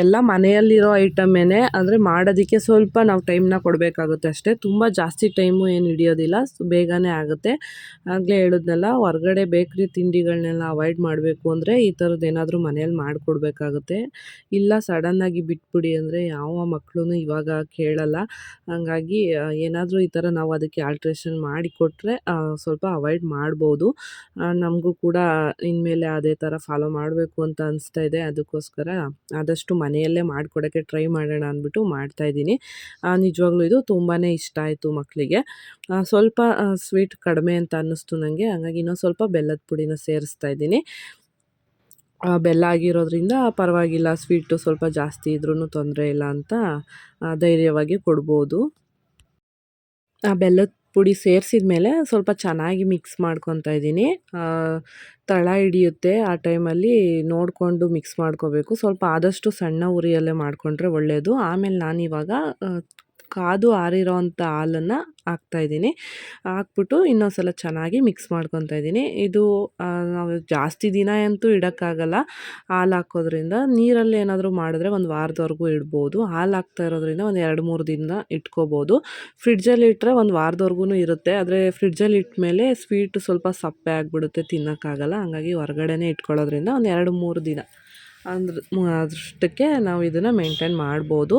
ಎಲ್ಲ ಮನೆಯಲ್ಲಿರೋ ಐಟಮೇನೆ ಅಂದರೆ ಮಾಡೋದಕ್ಕೆ ಸ್ವಲ್ಪ ನಾವು ಟೈಮ್ನ ಕೊಡಬೇಕಾಗುತ್ತೆ ಅಷ್ಟೇ. ತುಂಬ ಜಾಸ್ತಿ ಟೈಮು ಏನು ಹಿಡಿಯೋದಿಲ್ಲ. ಬೇಗನೆ ಆಗುತ್ತೆ. ಆಗಲೇ ಹೇಳಿದ್ನಲ್ಲ, ಹೊರಗಡೆ ಬೇಕ್ರಿ ತಿಂಡಿಗಳನ್ನೆಲ್ಲ ಅವಾಯ್ಡ್ ಮಾಡಬೇಕು ಅಂದರೆ ಈ ಥರದ್ದು ಏನಾದರೂ ಮನೇಲಿ ಮಾಡಿಕೊಡ್ಬೇಕಾಗುತ್ತೆ. ಇಲ್ಲ ಸಡನ್ನಾಗಿ ಬಿಟ್ಬಿಡಿ ಅಂದರೆ ಯಾವ ಮಕ್ಕಳು ಇವಾಗ ಕೇಳಲ್ಲ. ಹಾಗಾಗಿ ಏನಾದರೂ ಈ ಥರ ನಾವು ಅದಕ್ಕೆ ಆಲ್ಟ್ರೇಷನ್ ಮಾಡಿಕೊಟ್ರೆ ಸ್ವಲ್ಪ ಅವಾಯ್ಡ್ ಮಾಡ್ಬೋದು. ನಮಗೂ ಕೂಡ ಇನ್ಮೇಲೆ ಅದೇ ಥರ ಫಾಲೋ ಮಾಡಬೇಕು ಅಂತ ಅನಿಸ್ತಾ ಇದೆ. ಅದಕ್ಕೋಸ್ಕರ ಆದಷ್ಟು ಮನೆಯಲ್ಲೇ ಮಾಡಿಕೊಡೋಕ್ಕೆ ಟ್ರೈ ಮಾಡೋಣ ಅಂದ್ಬಿಟ್ಟು ಮಾಡ್ತಾಯಿದ್ದೀನಿ ನಿಜವಾಗ್ಲೂ ಇದು ತುಂಬಾ ಇಷ್ಟ ಆಯಿತು ಮಕ್ಕಳಿಗೆ ಸ್ವಲ್ಪ ಸ್ವೀಟ್ ಕಡಿಮೆ ಅಂತ ಅನ್ನಿಸ್ತು ನನಗೆ ಹಾಗಾಗಿ ಇನ್ನೊಂದು ಸ್ವಲ್ಪ ಬೆಲ್ಲದ ಪುಡಿನ ಸೇರಿಸ್ತಾ ಇದ್ದೀನಿ. ಬೆಲ್ಲ ಆಗಿರೋದ್ರಿಂದ ಪರವಾಗಿಲ್ಲ ಸ್ವೀಟು ಸ್ವಲ್ಪ ಜಾಸ್ತಿ ಇದ್ರೂ ತೊಂದರೆ ಇಲ್ಲ ಅಂತ ಧೈರ್ಯವಾಗಿ ಕೊಡ್ಬೋದು. ಆ, ಬೆಲ್ಲದ ಪುಡಿ ಸೇರಿಸಿದ ಮೇಲೆ ಸ್ವಲ್ಪ ಚೆನ್ನಾಗಿ ಮಿಕ್ಸ್ ಮಾಡ್ಕೊತಾ ಇದ್ದೀನಿ. ತಳ ಹಿಡಿಯುತ್ತೆ ಆ ಟೈಮಲ್ಲಿ ನೋಡಿಕೊಂಡು ಮಿಕ್ಸ್ ಮಾಡ್ಕೋಬೇಕು. ಸ್ವಲ್ಪ ಆದಷ್ಟು ಸಣ್ಣ ಉರಿಯಲ್ಲೇ ಮಾಡಿಕೊಂಡ್ರೆ ಒಳ್ಳೆಯದು ಆಮೇಲೆ ನಾನಿವಾಗ ಕಾದು ಆರಿರೋ ಅಂಥ ಹಾಲನ್ನು ಹಾಕ್ತಾಯಿದ್ದೀನಿ ಹಾಕ್ಬಿಟ್ಟು ಇನ್ನೊಂದ್ಸಲ ಚೆನ್ನಾಗಿ ಮಿಕ್ಸ್ ಮಾಡ್ಕೊತಾ ಇದ್ದೀನಿ. ಇದು ನಾವು ಜಾಸ್ತಿ ದಿನ ಅಂತೂ ಇಡೋಕ್ಕಾಗಲ್ಲ. ಹಾಲು ಹಾಕೋದ್ರಿಂದ ನೀರಲ್ಲಿ ಏನಾದರೂ ಮಾಡಿದ್ರೆ ಒಂದು ವಾರದವರೆಗೂ ಇಡ್ಬೋದು. ಹಾಲು ಹಾಕ್ತಾ ಇರೋದ್ರಿಂದ ಒಂದು ಎರಡು ಮೂರು ದಿನ ಇಟ್ಕೋಬೋದು. ಫ್ರಿಡ್ಜಲ್ಲಿ ಇಟ್ಟರೆ ಒಂದು ವಾರದವರೆಗೂ ಇರುತ್ತೆ. ಆದರೆ ಫ್ರಿಡ್ಜಲ್ಲಿ ಇಟ್ಟಮೇಲೆ ಸ್ವೀಟ್ ಸ್ವಲ್ಪ ಸಪ್ಪೆ ಆಗಿಬಿಡುತ್ತೆ, ತಿನ್ನೋಕ್ಕಾಗಲ್ಲ. ಹಂಗಾಗಿ ಹೊರಗಡೆನೇ ಇಟ್ಕೊಳ್ಳೋದ್ರಿಂದ ಒಂದು ಎರಡು ಮೂರು ದಿನ. ಅಂದ್ರೆ ಅದೃಷ್ಟಕ್ಕೆ ನಾವು ಇದನ್ನು ಮೇಂಟೈನ್ ಮಾಡ್ಬೋದು.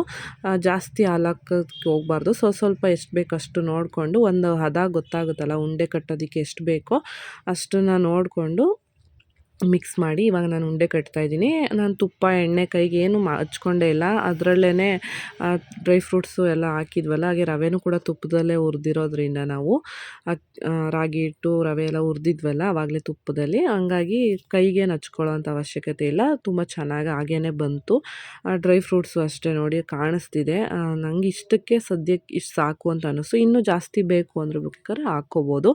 ಜಾಸ್ತಿ ಹಾಲಾಕೋದಕ್ಕೆ ಹೋಗ್ಬಾರ್ದು. ಸೊ ಸ್ವಲ್ಪ ಎಷ್ಟು ಬೇಕು ಅಷ್ಟು ನೋಡಿಕೊಂಡು ಒಂದು ಹದ ಗೊತ್ತಾಗುತ್ತಲ್ಲ ಉಂಡೆ ಕಟ್ಟೋದಕ್ಕೆ ಎಷ್ಟು ಬೇಕೋ ಅಷ್ಟನ್ನು ನೋಡಿಕೊಂಡು ಮಿಕ್ಸ್ ಮಾಡಿ ಇವಾಗ ನಾನು ಉಂಡೆ ಕಟ್ತಾ ಇದ್ದೀನಿ. ನಾನು ತುಪ್ಪ, ಎಣ್ಣೆ, ಕೈಗೆ ಏನು ಹಚ್ಕೊಂಡೇ ಇಲ್ಲ. ಅದರಲ್ಲೇ ಡ್ರೈ ಫ್ರೂಟ್ಸು ಎಲ್ಲ ಹಾಕಿದ್ವಲ್ಲ, ಹಾಗೆ ರವೆನೂ ಕೂಡ ತುಪ್ಪದಲ್ಲೇ ಹುರಿದಿರೋದ್ರಿಂದ ನಾವು. ರಾಗಿ ಹಿಟ್ಟು, ರವೆ ಎಲ್ಲ ಹುರಿದಿದ್ವಲ್ಲ ಆವಾಗಲೇ ತುಪ್ಪದಲ್ಲಿ. ಹಂಗಾಗಿ ಕೈಗೇನು ಹಚ್ಕೊಳ್ಳೋಂಥ ಅವಶ್ಯಕತೆ ಇಲ್ಲ. ತುಂಬ ಚೆನ್ನಾಗಿ ಹಾಗೇ ಬಂತು. ಡ್ರೈ ಫ್ರೂಟ್ಸು ಅಷ್ಟೇ ನೋಡಿ ಕಾಣಿಸ್ತಿದೆ. ನಂಗೆ ಇಷ್ಟಕ್ಕೆ ಸದ್ಯಕ್ಕೆ ಇಷ್ಟು ಸಾಕು ಅಂತ ಅನ್ನಿಸ್ತು. ಇನ್ನೂ ಜಾಸ್ತಿ ಬೇಕು ಅಂದ್ರೆ ಬೇಕಾದ್ರೆ ಹಾಕ್ಕೋಬೋದು.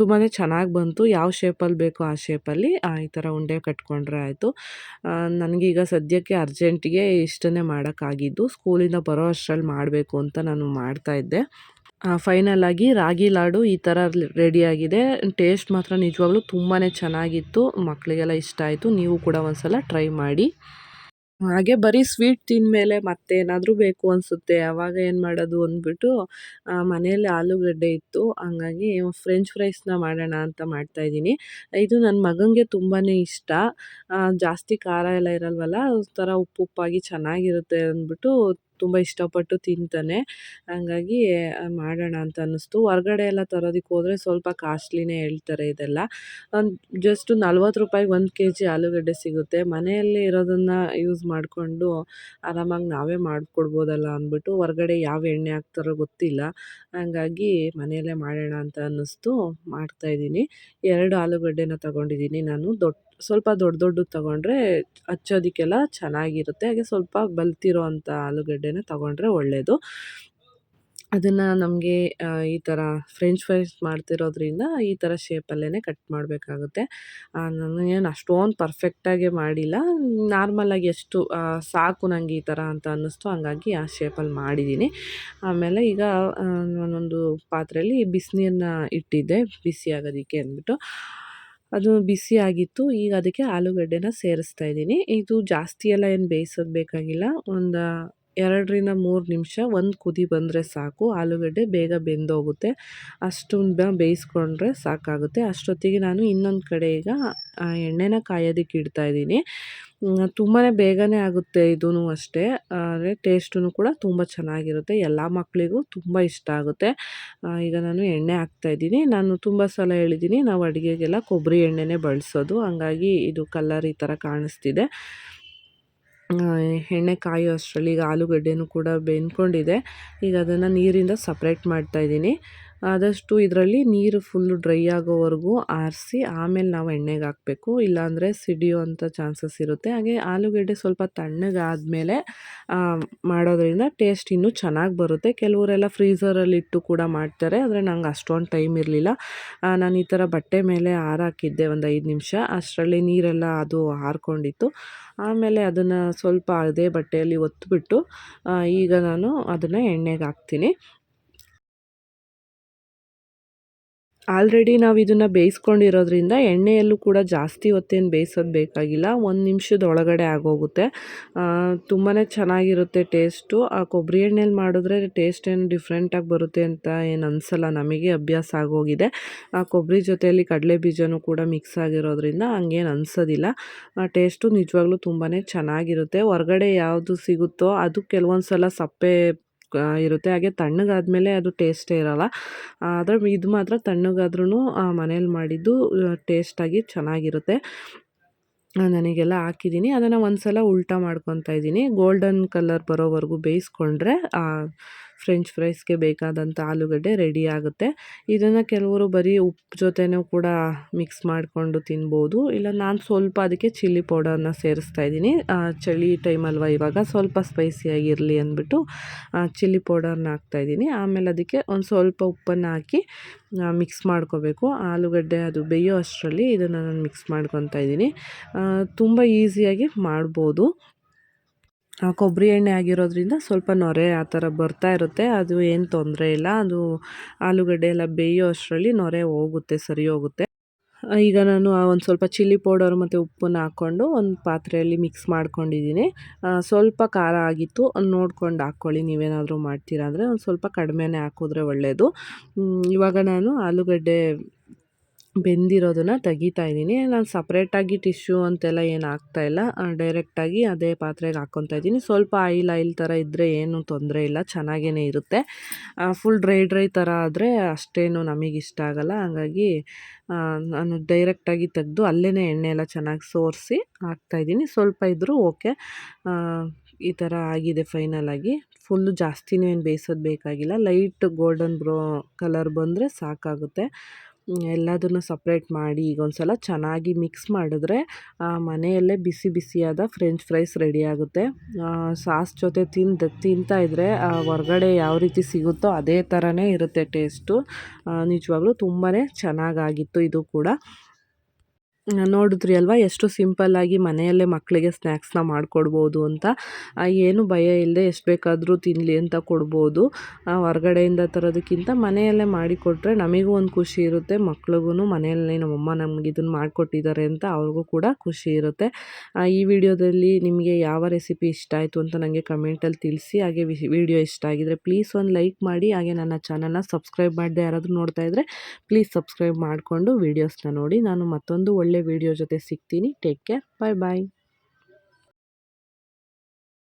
ತುಂಬಾ ಚೆನ್ನಾಗಿ ಬಂತು. ಯಾವ ಶೇಪಲ್ಲಿ ಬೇಕೋ ಆ ಶೇಪಲ್ಲಿ ಈ ಥರ ಉಂಡೆ ಕಟ್ಕೊಂಡ್ರೆ ಆಯಿತು. ನನಗೀಗ ಸದ್ಯಕ್ಕೆ ಅರ್ಜೆಂಟಿಗೆ ಇಷ್ಟನ್ನೇ ಮಾಡೋಕ್ಕಾಗಿದ್ದು, ಸ್ಕೂಲಿಂದ ಬರೋ ಅಷ್ಟರಲ್ಲಿ ಮಾಡಬೇಕು ಅಂತ ನಾನು ಮಾಡ್ತಾಯಿದ್ದೆ ಫೈನಲ್ ಆಗಿ ರಾಗಿ ಲಾಡು ಈ ಥರ ರೆಡಿಯಾಗಿದೆ. ಟೇಸ್ಟ್ ಮಾತ್ರ ನಿಜವಾಗ್ಲೂ ತುಂಬಾ ಚೆನ್ನಾಗಿತ್ತು. ಮಕ್ಕಳಿಗೆಲ್ಲ ಇಷ್ಟ ಆಯಿತು. ನೀವು ಕೂಡ ಒಂದ್ಸಲ ಟ್ರೈ ಮಾಡಿ. ಹಾಗೆ ಬರೀ ಸ್ವೀಟ್ ತಿಂದಮೇಲೆ ಮತ್ತೇನಾದರೂ ಬೇಕು ಅನಿಸುತ್ತೆ ಆವಾಗ ಏನು ಮಾಡೋದು ಅಂದ್ಬಿಟ್ಟು ಮನೆಯಲ್ಲಿ ಆಲೂಗಡ್ಡೆ ಇತ್ತು. ಹಂಗಾಗಿ ಫ್ರೆಂಚ್ ಫ್ರೈಸ್ನ ಮಾಡೋಣ ಅಂತ ಮಾಡ್ತಾಯಿದ್ದೀನಿ ಇದು ನನ್ನ ಮಗನಿಗೆ ತುಂಬಾ ಇಷ್ಟ. ಜಾಸ್ತಿ ಖಾರ ಎಲ್ಲ ಇರಲ್ವಲ್ಲ, ಒಂಥರ ಉಪ್ಪು ಉಪ್ಪಾಗಿ ಚೆನ್ನಾಗಿರುತ್ತೆ ಅಂದ್ಬಿಟ್ಟು ತುಂಬ ಇಷ್ಟಪಟ್ಟು ತಿಂತಾನೆ. ಹಂಗಾಗಿ ಮಾಡೋಣ ಅಂತ ಅನ್ನಿಸ್ತು. ಹೊರ್ಗಡೆ ಎಲ್ಲ ತರೋದಕ್ಕೆ ಹೋದರೆ ಸ್ವಲ್ಪ ಕಾಸ್ಟ್ಲಿನೇ ಹೇಳ್ತಾರೆ ಇದೆಲ್ಲ. ಜಸ್ಟ್ ನಲ್ವತ್ತು ರೂಪಾಯಿಗೆ ಒಂದು ಕೆ ಜಿ ಆಲೂಗಡ್ಡೆ ಸಿಗುತ್ತೆ. ಮನೆಯಲ್ಲಿ ಇರೋದನ್ನು ಯೂಸ್ ಮಾಡಿಕೊಂಡು ಆರಾಮಾಗಿ ನಾವೇ ಮಾಡಿಕೊಡ್ಬೋದಲ್ಲ ಅಂದ್ಬಿಟ್ಟು ಹೊರ್ಗಡೆ ಯಾವ ಎಣ್ಣೆ ಹಾಕ್ತಾರೋ ಗೊತ್ತಿಲ್ಲ. ಹಂಗಾಗಿ ಮನೆಯಲ್ಲೇ ಮಾಡೋಣ ಅಂತ ಅನ್ನಿಸ್ತು. ಮಾಡ್ತಾಯಿದ್ದೀನಿ ಎರಡು ಆಲೂಗಡ್ಡೆನ ತಗೊಂಡಿದ್ದೀನಿ ನಾನು. ದೊಡ್ಡ ಸ್ವಲ್ಪ ದೊಡ್ಡ ದೊಡ್ಡದು ತಗೊಂಡ್ರೆ ಹಚ್ಚೋದಕ್ಕೆಲ್ಲ ಚೆನ್ನಾಗಿರುತ್ತೆ. ಹಾಗೆ ಸ್ವಲ್ಪ ಬಲ್ತಿರೋ ಅಂಥ ಆಲೂಗಡ್ಡೆನ ತಗೊಂಡ್ರೆ ಒಳ್ಳೆಯದು ಅದನ್ನು ನಮಗೆ ಈ ಥರ ಫ್ರೆಂಚ್ ಫ್ರೈಸ್ ಮಾಡ್ತಿರೋದ್ರಿಂದ ಈ ಥರ ಶೇಪಲ್ಲೇ ಕಟ್ ಮಾಡಬೇಕಾಗುತ್ತೆ. ನಾನು ಏನು ಅಷ್ಟೊಂದು ಪರ್ಫೆಕ್ಟಾಗಿ ಮಾಡಿಲ್ಲ. ನಾರ್ಮಲಾಗಿ ಎಷ್ಟು ಸಾಕು ನನಗೆ ಈ ಥರ ಅಂತ ಅನ್ನಿಸ್ತು, ಹಂಗಾಗಿ ಆ ಶೇಪಲ್ಲಿ ಮಾಡಿದ್ದೀನಿ ಆಮೇಲೆ ಈಗ ನಾನೊಂದು ಪಾತ್ರೆಯಲ್ಲಿ ಬಿಸಿನೀರನ್ನ ಇಟ್ಟಿದ್ದೆ, ಬಿಸಿ ಆಗೋದಕ್ಕೆ ಅಂದ್ಬಿಟ್ಟು. ಅದು ಬಿಸಿ ಆಗಿತ್ತು. ಈಗ ಅದಕ್ಕೆ ಆಲೂಗಡ್ಡೆನ ಸೇರಿಸ್ತಾ ಇದ್ದೀನಿ. ಇದು ಜಾಸ್ತಿ ಎಲ್ಲ ಏನು ಬೇಯಿಸೋದು ಬೇಕಾಗಿಲ್ಲ. ಒಂದು ಎರಡರಿಂದ ಮೂರು ನಿಮಿಷ ಒಂದು ಕುದಿ ಬಂದರೆ ಸಾಕು. ಆಲೂಗಡ್ಡೆ ಬೇಗ ಬೆಂದೋಗುತ್ತೆ. ಅಷ್ಟೊಂದು ಬೇಯಿಸ್ಕೊಂಡ್ರೆ ಸಾಕಾಗುತ್ತೆ. ಅಷ್ಟೊತ್ತಿಗೆ ನಾನು ಇನ್ನೊಂದು ಕಡೆ ಈಗ ಎಣ್ಣೆನ ಕಾಯೋದಕ್ಕೆ ಇಡ್ತಾ ಇದ್ದೀನಿ. ತುಂಬಾ ಬೇಗನೆ ಆಗುತ್ತೆ ಇದೂ ಅಷ್ಟೇ. ಆದರೆ ಟೇಸ್ಟೂ ಕೂಡ ತುಂಬ ಚೆನ್ನಾಗಿರುತ್ತೆ. ಎಲ್ಲ ಮಕ್ಕಳಿಗೂ ತುಂಬ ಇಷ್ಟ ಆಗುತ್ತೆ. ಈಗ ನಾನು ಎಣ್ಣೆ ಹಾಕ್ತಾಯಿದ್ದೀನಿ ನಾನು ತುಂಬ ಸಲ ಹೇಳಿದ್ದೀನಿ, ನಾವು ಅಡುಗೆಗೆಲ್ಲ ಕೊಬ್ಬರಿ ಎಣ್ಣೆನೇ ಬಳಸೋದು. ಹಂಗಾಗಿ ಇದು ಕಲರ್ ಈ ಥರ ಕಾಣಿಸ್ತಿದೆ. ಎಣ್ಣೆ ಕಾಯೋ ಅಷ್ಟರಲ್ಲಿ ಈಗ ಆಲೂಗಡ್ಡೆನೂ ಕೂಡ ಬೆಂದ್ಕೊಂಡಿದೆ. ಈಗ ಅದನ್ನು ನೀರಿಂದ ಸಪ್ರೇಟ್ ಮಾಡ್ತಾ ಇದ್ದೀನಿ. ಆದಷ್ಟು ಇದರಲ್ಲಿ ನೀರು ಫುಲ್ಲು ಡ್ರೈ ಆಗೋವರೆಗೂ ಆರಿಸಿ ಆಮೇಲೆ ನಾವು ಎಣ್ಣೆಗೆ ಹಾಕಬೇಕು. ಇಲ್ಲಾಂದರೆ ಸಿಡಿಯುವಂಥ ಚಾನ್ಸಸ್ ಇರುತ್ತೆ. ಹಾಗೆ ಆಲೂಗಡ್ಡೆ ಸ್ವಲ್ಪ ತಣ್ಣಗಾದಮೇಲೆ ಮಾಡೋದ್ರಿಂದ ಟೇಸ್ಟ್ ಇನ್ನೂ ಚೆನ್ನಾಗಿ ಬರುತ್ತೆ. ಕೆಲವರೆಲ್ಲ ಫ್ರೀಝರಲ್ಲಿ ಇಟ್ಟು ಕೂಡ ಮಾಡ್ತಾರೆ. ಆದರೆ ನಂಗೆ ಅಷ್ಟೊಂದು ಟೈಮ್ ಇರಲಿಲ್ಲ. ನಾನು ಈ ಥರ ಬಟ್ಟೆ ಮೇಲೆ ಹಾರಾಕಿದ್ದೆ ಒಂದು ಐದು ನಿಮಿಷ. ಅಷ್ಟರಲ್ಲಿ ನೀರೆಲ್ಲ ಅದು ಹಾರ್ಕೊಂಡಿತ್ತು ಆಮೇಲೆ ಅದನ್ನು ಸ್ವಲ್ಪ ಅದೇ ಬಟ್ಟೆಯಲ್ಲಿ ಒತ್ತಿಬಿಟ್ಟು ಈಗ ನಾನು ಅದನ್ನು ಎಣ್ಣೆಗೆ ಹಾಕ್ತೀನಿ. ಆಲ್ರೆಡಿ ನಾವು ಇದನ್ನು ಬೇಯಿಸ್ಕೊಂಡಿರೋದ್ರಿಂದ ಎಣ್ಣೆಯಲ್ಲೂ ಕೂಡ ಜಾಸ್ತಿ ಹೊತ್ತೇನು ಬೇಯಿಸೋದು ಬೇಕಾಗಿಲ್ಲ. ಒಂದು ನಿಮಿಷದ ಒಳಗಡೆ ಆಗೋಗುತ್ತೆ ತುಂಬಾ ಚೆನ್ನಾಗಿರುತ್ತೆ ಟೇಸ್ಟು. ಆ ಕೊಬ್ಬರಿ ಎಣ್ಣೆಲಿ ಮಾಡಿದ್ರೆ ಟೇಸ್ಟ್ ಏನು ಡಿಫ್ರೆಂಟಾಗಿ ಬರುತ್ತೆ ಅಂತ ಏನು ಅನಿಸಲ್ಲ. ನಮಗೆ ಅಭ್ಯಾಸ ಆಗೋಗಿದೆ. ಆ ಕೊಬ್ಬರಿ ಜೊತೆಯಲ್ಲಿ ಕಡಲೆ ಬೀಜನೂ ಕೂಡ ಮಿಕ್ಸ್ ಆಗಿರೋದ್ರಿಂದ ಹಂಗೇನು ಅನಿಸೋದಿಲ್ಲ. ಟೇಸ್ಟು ನಿಜವಾಗ್ಲೂ ತುಂಬಾ ಚೆನ್ನಾಗಿರುತ್ತೆ. ಹೊರಗಡೆ ಯಾವುದು ಸಿಗುತ್ತೋ ಅದು ಕೆಲವೊಂದು ಸಲ ಸಪ್ಪೆ ಇರುತ್ತೆ. ಹಾಗೆ ತಣ್ಣಗಾದ್ಮೇಲೆ ಅದು ಟೇಸ್ಟೇ ಇರೋಲ್ಲ. ಆದರೆ ಇದು ಮಾತ್ರ ತಣ್ಣಗಾದ್ರೂ ಮನೇಲಿ ಮಾಡಿದ್ದು ಟೇಸ್ಟಾಗಿ ಚೆನ್ನಾಗಿರುತ್ತೆ. ನನಗೆಲ್ಲ ಹಾಕಿದ್ದೀನಿ. ಅದನ್ನು ಒಂದು ಸಲ ಉಲ್ಟಾ ಮಾಡ್ಕೊತಾ ಇದ್ದೀನಿ. ಗೋಲ್ಡನ್ ಕಲರ್ ಬರೋವರೆಗೂ ಬೇಯಿಸ್ಕೊಂಡ್ರೆ ಫ್ರೆಂಚ್ ಫ್ರೈಸ್ಗೆ ಬೇಕಾದಂಥ ಆಲೂಗಡ್ಡೆ ರೆಡಿ ಆಗುತ್ತೆ. ಇದನ್ನು ಕೆಲವರು ಬರೀ ಉಪ್ಪು ಜೊತೆನೂ ಕೂಡ ಮಿಕ್ಸ್ ಮಾಡಿಕೊಂಡು ತಿನ್ಬೋದು. ಇಲ್ಲ, ನಾನು ಸ್ವಲ್ಪ ಅದಕ್ಕೆ ಚಿಲ್ಲಿ ಪೌಡರ್ನ ಸೇರಿಸ್ತಾ ಇದ್ದೀನಿ. ಚಳಿ ಅಲ್ವಾ ಇವಾಗ, ಸ್ವಲ್ಪ ಸ್ಪೈಸಿಯಾಗಿರಲಿ ಅಂದ್ಬಿಟ್ಟು ಚಿಲ್ಲಿ ಪೌಡರ್ನ ಹಾಕ್ತಾಯಿದ್ದೀನಿ ಆಮೇಲೆ ಅದಕ್ಕೆ ಒಂದು ಸ್ವಲ್ಪ ಉಪ್ಪನ್ನು ಹಾಕಿ ಮಿಕ್ಸ್ ಮಾಡ್ಕೋಬೇಕು. ಆಲೂಗಡ್ಡೆ ಅದು ಬೇಯೋ ಅಷ್ಟರಲ್ಲಿ ಇದನ್ನು ನಾನು ಮಿಕ್ಸ್ ಮಾಡ್ಕೊತಾ ಇದ್ದೀನಿ. ತುಂಬ ಈಸಿಯಾಗಿ ಮಾಡ್ಬೋದು. ಕೊಬ್ಬರಿ ಎಣ್ಣೆ ಆಗಿರೋದ್ರಿಂದ ಸ್ವಲ್ಪ ನೊರೆ ಆ ಥರ ಬರ್ತಾ ಇರುತ್ತೆ. ಅದು ಏನು ತೊಂದರೆ ಇಲ್ಲ. ಅದು ಆಲೂಗಡ್ಡೆ ಎಲ್ಲ ಬೇಯೋ ಅಷ್ಟರಲ್ಲಿ ನೊರೆ ಹೋಗುತ್ತೆ, ಸರಿ ಹೋಗುತ್ತೆ. ಈಗ ನಾನು ಒಂದು ಸ್ವಲ್ಪ ಚಿಲ್ಲಿ ಪೌಡರ್ ಮತ್ತು ಉಪ್ಪನ್ನು ಹಾಕ್ಕೊಂಡು ಒಂದು ಪಾತ್ರೆಯಲ್ಲಿ ಮಿಕ್ಸ್ ಮಾಡ್ಕೊಂಡಿದ್ದೀನಿ. ಸ್ವಲ್ಪ ಖಾರ ಆಗಿತ್ತು. ನೋಡ್ಕೊಂಡು ಹಾಕ್ಕೊಳ್ಳಿ. ನೀವೇನಾದರೂ ಮಾಡ್ತೀರಾ ಅಂದರೆ ಒಂದು ಸ್ವಲ್ಪ ಕಡಿಮೆನೇ ಹಾಕಿದ್ರೆ ಒಳ್ಳೆಯದು ಇವಾಗ ನಾನು ಆಲೂಗಡ್ಡೆ ಬೆಂದಿರೋದನ್ನು ತೆಗಿತಾ ಇದ್ದೀನಿ. ನಾನು ಸಪ್ರೇಟಾಗಿ ಟಿಶ್ಯೂ ಅಂತೆಲ್ಲ ಏನು ಹಾಕ್ತಾಯಿಲ್ಲ ಡೈರೆಕ್ಟಾಗಿ ಅದೇ ಪಾತ್ರೆಗೆ ಹಾಕ್ಕೊತಾ ಇದ್ದೀನಿ. ಸ್ವಲ್ಪ ಆಯಿಲ್ ಆಯಿಲ್ ಥರ ಇದ್ದರೆ ಏನು ತೊಂದರೆ ಇಲ್ಲ. ಚೆನ್ನಾಗೇ ಇರುತ್ತೆ. ಫುಲ್ ಡ್ರೈ ಡ್ರೈ ಥರ ಆದರೆ ಅಷ್ಟೇನು ನಮಗಿಷ್ಟ ಆಗೋಲ್ಲ. ಹಾಗಾಗಿ ನಾನು ಡೈರೆಕ್ಟಾಗಿ ತೆಗೆದು ಅಲ್ಲೇ ಎಣ್ಣೆ ಎಲ್ಲ ಚೆನ್ನಾಗಿ ಸೋರಿಸಿ ಹಾಕ್ತಾಯಿದ್ದೀನಿ ಸ್ವಲ್ಪ ಇದ್ದರೂ ಓಕೆ. ಈ ಥರ ಆಗಿದೆ ಫೈನಲಾಗಿ ಫುಲ್ಲು ಜಾಸ್ತಿನೂ ಏನು ಬೇಯಿಸೋದು ಬೇಕಾಗಿಲ್ಲ. ಲೈಟ್ ಗೋಲ್ಡನ್ ಬ್ರೋ ಕಲರ್ ಬಂದರೆ ಸಾಕಾಗುತ್ತೆ. ಎಲ್ಲದನ್ನು ಸಪ್ರೇಟ್ ಮಾಡಿ ಈಗ ಒಂದು ಸಲ ಚೆನ್ನಾಗಿ ಮಿಕ್ಸ್ ಮಾಡಿದ್ರೆ ಮನೆಯಲ್ಲೇ ಬಿಸಿ ಬಿಸಿಯಾದ ಫ್ರೆಂಚ್ ಫ್ರೈಸ್ ರೆಡಿ ಆಗುತ್ತೆ. ಸಾಸ್ ಜೊತೆ ತಿಂದು ಇದ್ದರೆ ಹೊರಗಡೆ ಯಾವ ರೀತಿ ಸಿಗುತ್ತೋ ಅದೇ ಥರನೇ ಇರುತ್ತೆ ಟೇಸ್ಟು ನಿಜವಾಗ್ಲೂ ತುಂಬಾ ಚೆನ್ನಾಗಾಗಿತ್ತು ಇದು ಕೂಡ. ನೋಡಿದ್ರಿ ಅಲ್ವಾ? ಎಷ್ಟು ಸಿಂಪಲ್ಲಾಗಿ ಮನೆಯಲ್ಲೇ ಮಕ್ಕಳಿಗೆ ಸ್ನ್ಯಾಕ್ಸ್ನ ಮಾಡಿಕೊಡ್ಬೋದು ಅಂತ. ಏನು ಭಯ ಇಲ್ಲದೆ ಎಷ್ಟು ಬೇಕಾದರೂ ತಿನ್ನಲಿ ಅಂತ ಕೊಡ್ಬೋದು. ಹೊರಗಡೆಯಿಂದ ತರೋದಕ್ಕಿಂತ ಮನೆಯಲ್ಲೇ ಮಾಡಿಕೊಟ್ರೆ ನಮಗೂ ಒಂದು ಖುಷಿ ಇರುತ್ತೆ. ಮಕ್ಳಿಗೂ ಮನೆಯಲ್ಲೇ ನಮ್ಮಮ್ಮ ನಮ್ಗೆ ಇದನ್ನು ಮಾಡಿಕೊಟ್ಟಿದ್ದಾರೆ ಅಂತ ಅವ್ರಿಗೂ ಕೂಡ ಖುಷಿ ಇರುತ್ತೆ. ಈ ವಿಡಿಯೋದಲ್ಲಿ ನಿಮಗೆ ಯಾವ ರೆಸಿಪಿ ಇಷ್ಟ ಆಯಿತು ಅಂತ ನನಗೆ ಕಮೆಂಟಲ್ಲಿ ತಿಳಿಸಿ. ಹಾಗೆ ವಿಡಿಯೋ ಇಷ್ಟ ಆಗಿದರೆ ಪ್ಲೀಸ್ ಒಂದು ಲೈಕ್ ಮಾಡಿ. ಹಾಗೆ ನನ್ನ ಚಾನಲ್ನ ಸಬ್ಸ್ಕ್ರೈಬ್ ಮಾಡದೆ ಯಾರಾದರೂ ನೋಡ್ತಾ ಇದ್ದರೆ ಪ್ಲೀಸ್ ಸಬ್ಸ್ಕ್ರೈಬ್ ಮಾಡಿಕೊಂಡು ವೀಡಿಯೋಸ್ನ ನೋಡಿ. ನಾನು ಮತ್ತೊಂದು ಒಳ್ಳೆ ವಿಡಿಯೋ ಜೊತೆ ಸಿಗ್ತೀನಿ. ಟೇಕ್ ಕೇರ್ ಬಾಯ್ ಬಾಯ್